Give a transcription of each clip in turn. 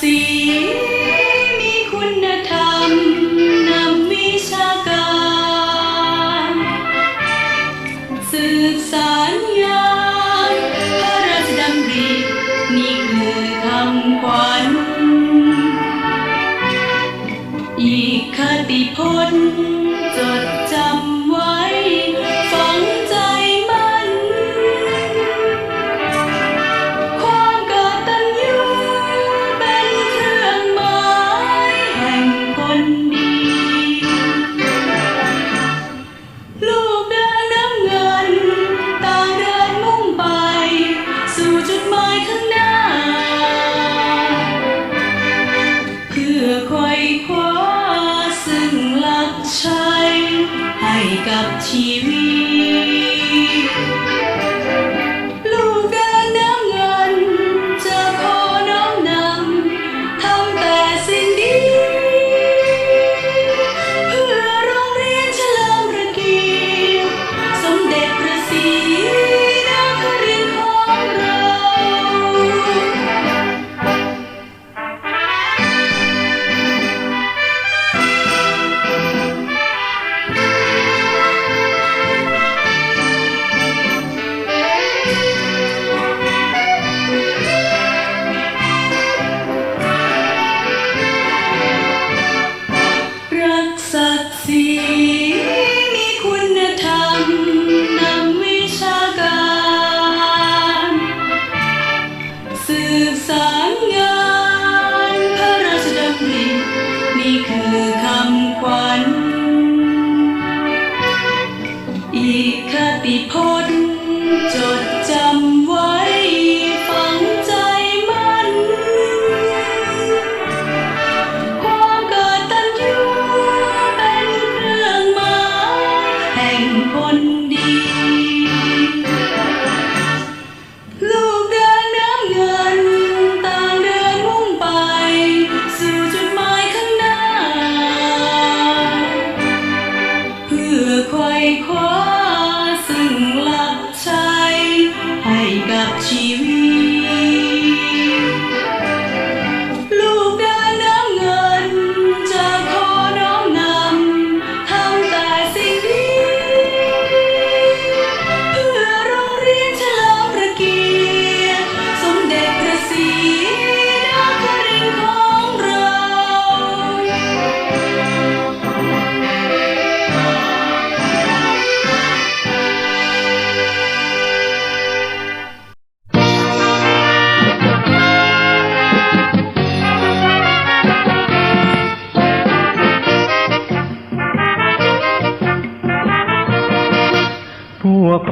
ศรีมีคุณธรรมนำวิชาการ สืบสารงานพระราชดำรินี่คือคำขวัญอีกคติพจน์จดจำ กั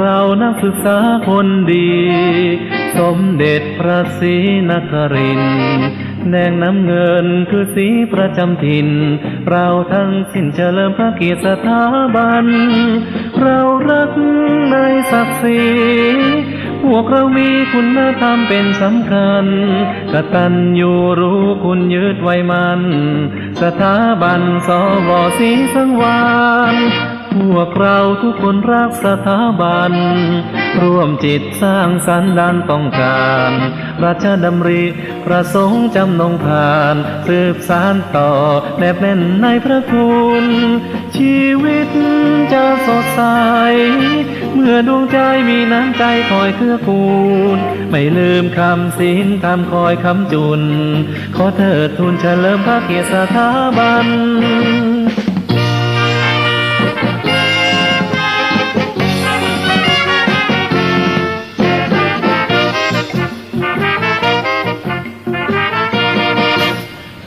เรานักศึกษาคนดี สมเด็จพระศรีนครินแดงน้ำเงินคือสีประจำถิ่น เราทั้งสิ้นเฉลิมพระเกียรติสถาบัน เรารักในศักดิ์ศรีพวกเรามีคุณธรรมเป็นสำคัญ กตัญญูรู้คุณยึดไว้มัน สถาบันสวสีสังวาน พวกเราทุกคนรักสถาบัน ร่วมจิตสร้างสรรค์ดันต้องการราชดำริประสงค์จำนงผ่าน สืบสานต่อแนบแน่นในพระคุณ ชีวิตจะสดใส เมื่อดวงใจมีน้ำใจคอยเกื้อกูล ไม่ลืมคำศีลคำคอยคำจุน ขอเถิดทูลเฉลิมพระเกียรติสถาบัน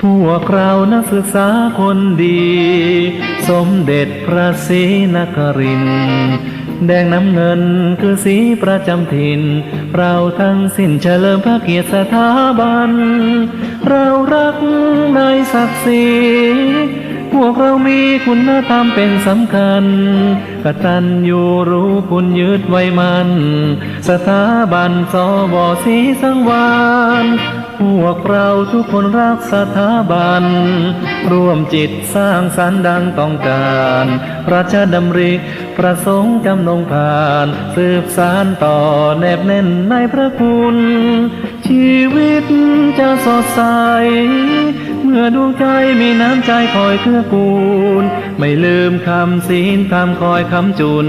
พวกเรานักศึกษาคนดี สมเด็จพระศรีนครินแดงน้ำเงินคือสีประจำถิ่น เราทั้งสิ้นเฉลิมพระเกียรติสถาบัน เรารักในศักดิ์ศรีพวกเรามีคุณธรรมเป็นสำคัญ กตัญญูรู้คุณยึดไว้มัน สถาบันสวสีสังวาน พวกเราทุกคนรักสถาบัน ร่วมจิตสร้างสรรค์ดังต้องการราชดำริประสงค์จำนงผ่าน สืบสารต่อแนบแน่นในพระคุณ ชีวิตจะสดใส เมื่อดวงใจมีน้ำใจคอยเกื้อกูล ไม่ลืมคำศีลคำคอยคำจุน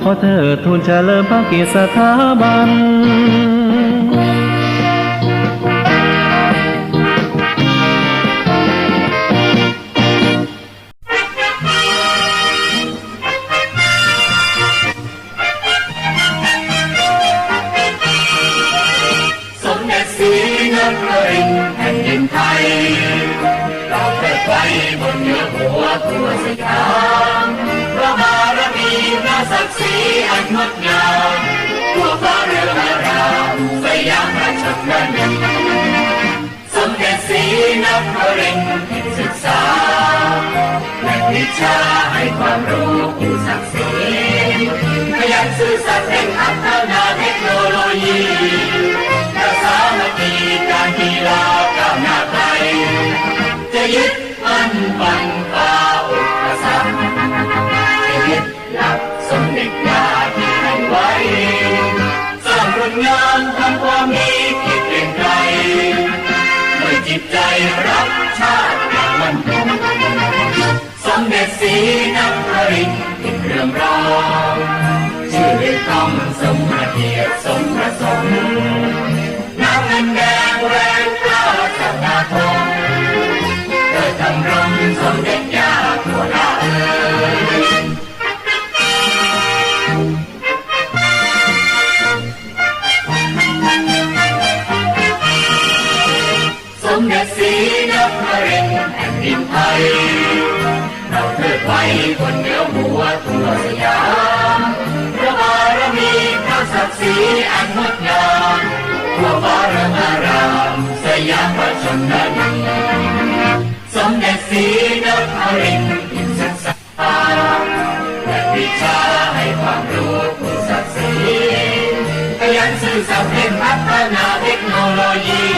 ขอเธอทูลเฉลิมพระเกียรติสถาบัน ดงามทั่วฟ้าเรืองอารามสยามราชนนีสมเด็จศรีนครินทร์ศึกษาแหล่งวิชาให้ความรู้ผู้ศักดิ์ศรีขยันซื่อสัตย์เร่งพัฒนาเทคโนโลยีประสามัคคีการกีฬาก้าวหน้าไกลจะยึดมั่นฟันฝ่าอุปสรรค รินทร์เป็นเรื่องราวชื่อเรียกคำสมพระเกียรติสม ศักดิ์ศรีอันงดงามทั่วฟ้าเรมารามสยามราชนนีสมเด็จศรีนครินทร์อินศึกษาและวิชาให้ความรู้ผู้ศักดิ์ศรีขยันสื่อสารเร่งพัฒนาเทคโนโลยี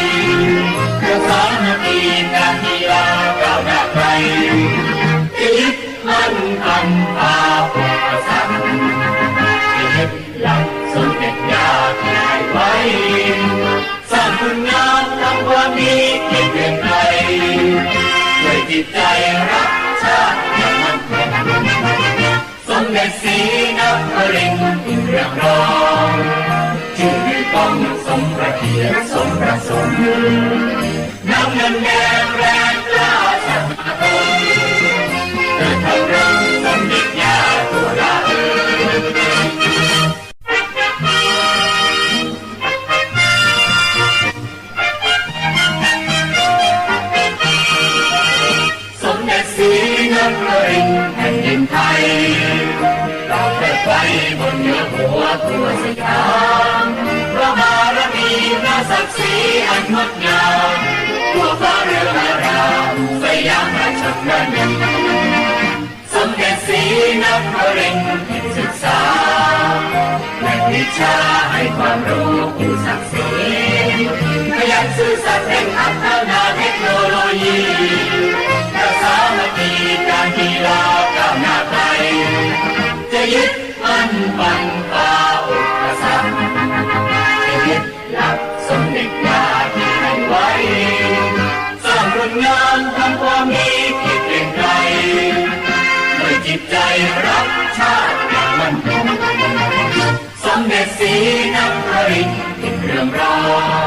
ตใจรักชาติสมเด็จศรีนครินทร์เป็นเรื่องรองชื่อในกองสมประเกียรติสมประสงค์น้ำเงินแดงแรงกล้าสักนาคมเกิดทำรงสมเด็จยาตุลา ดิ์ศรีอันงดงามทั่วฟ้าเรืองอารามสยามราชนนีสมเด็จศรีนครินทร์ศึกษาแหล่งวิชาให้ความรู้ผู้ศักดิ์ศรีขยันซื่อสัตย์เร่งพัฒนาเทคโนโลยี รักชาติอย่างมั่นคงสมเด็จสีนักรินเป็นเรื่องราว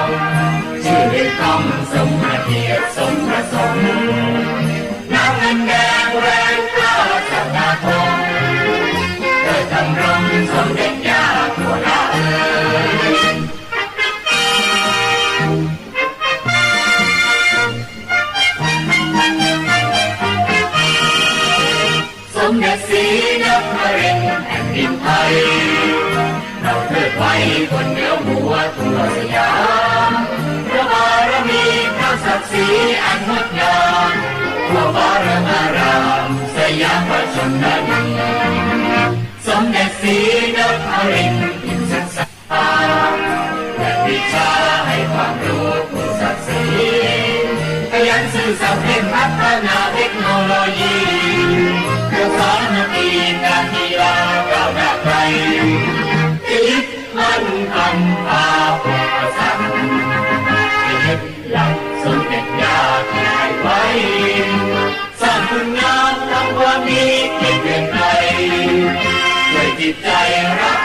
เราเทิดไว้บนเนื้อหัวทั่วสยามพระบารมีพระศักดิ์ศรีอันงดงามทั่วฟ้ารืองอารามสยามพราชนนีสมเด็จศรีนครินทร์อินศึกษาและวิชาให้ความรู้ผู้ศักดิ์ศรีขยันสื่อสารเร่งพัฒนา จิตใจรัก